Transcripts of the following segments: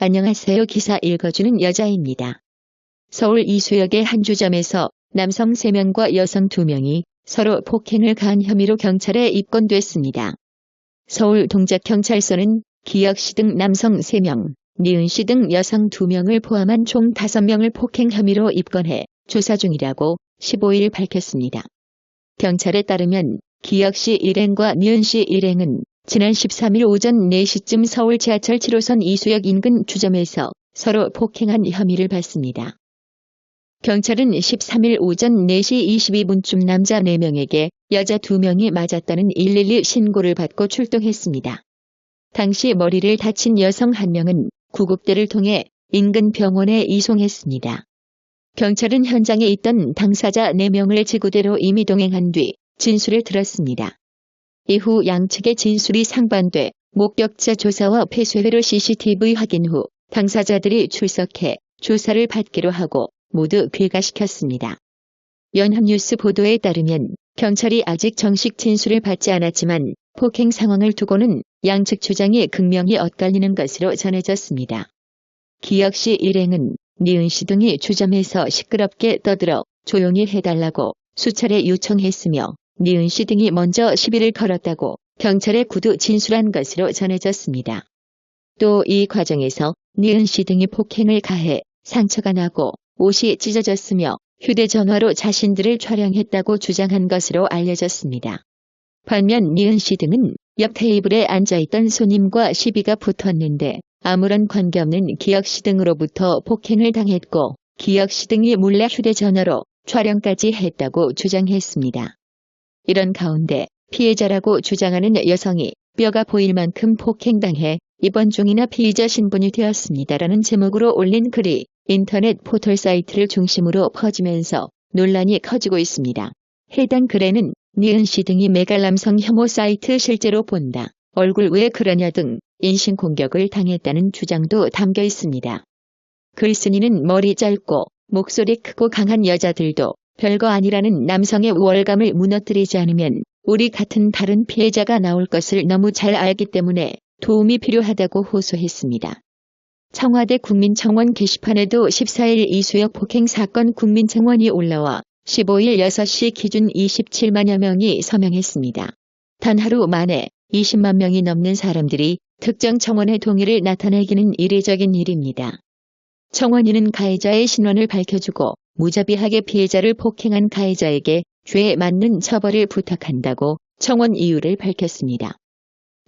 안녕하세요 기사 읽어주는 여자입니다. 서울 이수역의 한 주점에서 남성 3명과 여성 2명이 서로 폭행을 가한 혐의로 경찰에 입건됐습니다. 서울 동작경찰서는 기혁 씨 등 남성 3명, 니은 씨 등 여성 2명을 포함한 총 5명을 폭행 혐의로 입건해 조사 중이라고 15일 밝혔습니다. 경찰에 따르면 기혁 씨 일행과 니은 씨 일행은 지난 13일 오전 4시쯤 서울 지하철 7호선 이수역 인근 주점에서 서로 폭행한 혐의를 받습니다. 경찰은 13일 오전 4시 22분쯤 남자 4명에게 여자 2명이 맞았다는 112 신고를 받고 출동했습니다. 당시 머리를 다친 여성 1명은 구급대를 통해 인근 병원에 이송했습니다. 경찰은 현장에 있던 당사자 4명을 지구대로 이미 동행한 뒤 진술을 들었습니다. 이후 양측의 진술이 상반돼 목격자 조사와 폐쇄회로 CCTV 확인 후 당사자들이 출석해 조사를 받기로 하고 모두 귀가시켰습니다. 연합뉴스 보도에 따르면 경찰이 아직 정식 진술을 받지 않았지만 폭행 상황을 두고는 양측 주장이 극명히 엇갈리는 것으로 전해졌습니다. 씨 일행은 니은 씨 등이 주점에서 시끄럽게 떠들어 조용히 해달라고 수차례 요청했으며 니은 씨 등이 먼저 시비를 걸었다고 경찰에 구두 진술한 것으로 전해졌습니다. 또 이 과정에서 니은 씨 등이 폭행을 가해 상처가 나고 옷이 찢어졌으며 휴대전화로 자신들을 촬영했다고 주장한 것으로 알려졌습니다. 반면 니은 씨 등은 옆 테이블에 앉아있던 손님과 시비가 붙었는데 아무런 관계없는 기혁 씨 등으로부터 폭행을 당했고 기혁 씨 등이 몰래 휴대전화로 촬영까지 했다고 주장했습니다. 이런 가운데 피해자라고 주장하는 여성이 뼈가 보일 만큼 폭행당해 이번 중이나 피의자 신분이 되었습니다라는 제목으로 올린 글이 인터넷 포털 사이트를 중심으로 퍼지면서 논란이 커지고 있습니다. 해당 글에는 니은 씨 등이 메갈 남성 혐오 사이트 실제로 본다. 얼굴 왜 그러냐 등 인신 공격을 당했다는 주장도 담겨 있습니다. 글쓴이는 머리 짧고 목소리 크고 강한 여자들도 별거 아니라는 남성의 우월감을 무너뜨리지 않으면 우리 같은 다른 피해자가 나올 것을 너무 잘 알기 때문에 도움이 필요하다고 호소했습니다. 청와대 국민청원 게시판에도 14일 이수역 폭행 사건 국민청원이 올라와 15일 6시 기준 27만여 명이 서명했습니다. 단 하루 만에 20만 명이 넘는 사람들이 특정 청원의 동의를 나타내기는 이례적인 일입니다. 청원인은 가해자의 신원을 밝혀주고 무자비하게 피해자를 폭행한 가해자에게 죄에 맞는 처벌을 부탁한다고 청원 이유를 밝혔습니다.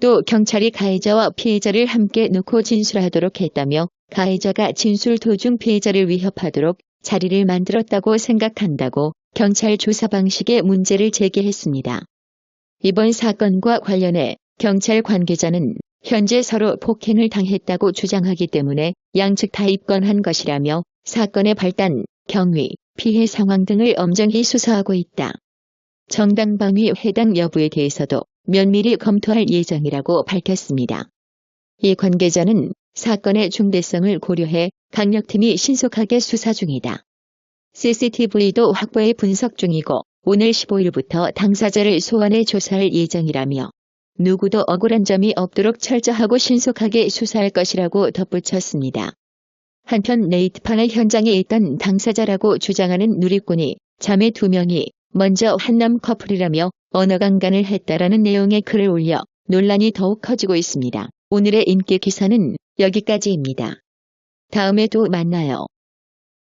또 경찰이 가해자와 피해자를 함께 놓고 진술하도록 했다며 가해자가 진술 도중 피해자를 위협하도록 자리를 만들었다고 생각한다고 경찰 조사 방식에 문제를 제기했습니다. 이번 사건과 관련해 경찰 관계자는 현재 서로 폭행을 당했다고 주장하기 때문에 양측 다 입건한 것이라며 사건의 발단, 경위, 피해 상황 등을 엄정히 수사하고 있다. 정당방위 해당 여부에 대해서도 면밀히 검토할 예정이라고 밝혔습니다. 이 관계자는 사건의 중대성을 고려해 강력팀이 신속하게 수사 중이다. CCTV도 확보해 분석 중이고 오늘 15일부터 당사자를 소환해 조사할 예정이라며 누구도 억울한 점이 없도록 철저하고 신속하게 수사할 것이라고 덧붙였습니다. 한편 네이트판의 현장에 있던 당사자라고 주장하는 누리꾼이 자매 두 명이 먼저 한남 커플이라며 언어강간을 했다라는 내용의 글을 올려 논란이 더욱 커지고 있습니다. 오늘의 인기 기사는 여기까지입니다. 다음에 또 만나요.